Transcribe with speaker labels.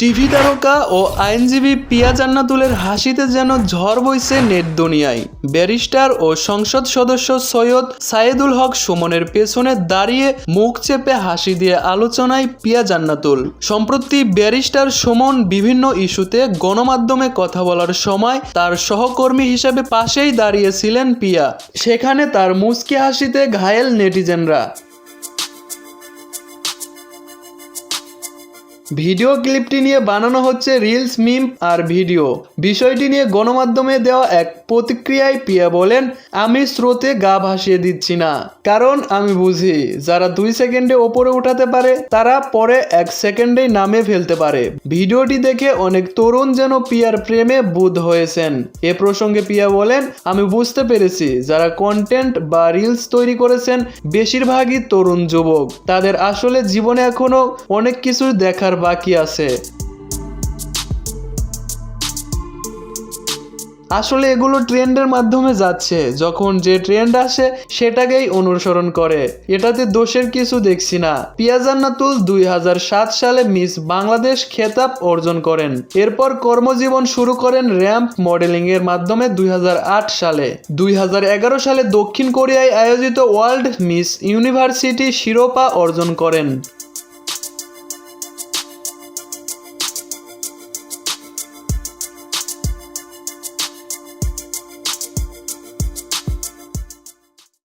Speaker 1: TV তারকা ও আইনজীবী পিয়া জান্নাতুলের হাসিতে যেন ঝড় বইছে নেট দুনিয়ায়। ব্যারিস্টার ও সংসদ সদস্য সৈয়দ সাইদুল হক সুমনের পেছনে দাঁড়িয়ে মুখ চেপে হাসি দিয়ে আলোচনায় পিয়া জান্নাতুল। সম্প্রতি ব্যারিস্টার সুমন বিভিন্ন ইস্যুতে গণমাধ্যমে কথা বলার সময় তার সহকর্মী হিসেবে পাশেই দাঁড়িয়েছিলেন পিয়া। সেখানে তার মুচকি হাসিতে ঘায়েল নেটিজেনরা। ভিডিও ক্লিপটি নিয়ে বানানো হচ্ছে রিলস, মিম আর ভিডিও। বিষয়টি নিয়ে গণমাধ্যমে দেওয়া এক প্রতিক্রিয়ায় পিয়া বলেন, আমি স্রোতে গা ভাসিয়ে দিচ্ছি না। কারণ আমি বুঝি, যারা দুই সেকেন্ডে ওপরে উঠাতে পারে, তারা পরে এক সেকেন্ডেই নামে ফেলতে পারে। ভিডিওটি দেখে অনেক তরুণ যেন পিয়ার প্রেমে বুধ হয়েছেন। এ প্রসঙ্গে পিয়া বলেন, আমি বুঝতে পেরেছি, যারা কন্টেন্ট বা রিলস তৈরি করেছেন, বেশিরভাগই তরুণ যুবক। তাদের আসলে জীবনে এখনও অনেক কিছু দেখার বাকি আছে। আসলে এগুলো ট্রেন্ডের মাধ্যমে যাচ্ছে। যখন যে ট্রেন্ড আসে, সেটাকেই অনুসরণ করে। এটাতে দোষের কিছু দেখছি না। পিয়াজান্নাতুল দুই হাজার সাত সালে মিস বাংলাদেশ খেতাব অর্জন করেন। এরপর কর্মজীবন শুরু করেন র্যাম্প মডেলিং এর মাধ্যমে দুই হাজার আট সালে। দুই হাজার এগারো সালে দক্ষিণ কোরিয়ায় আয়োজিত ওয়ার্ল্ড মিস ইউনিভার্সিটি শিরোপা অর্জন করেন।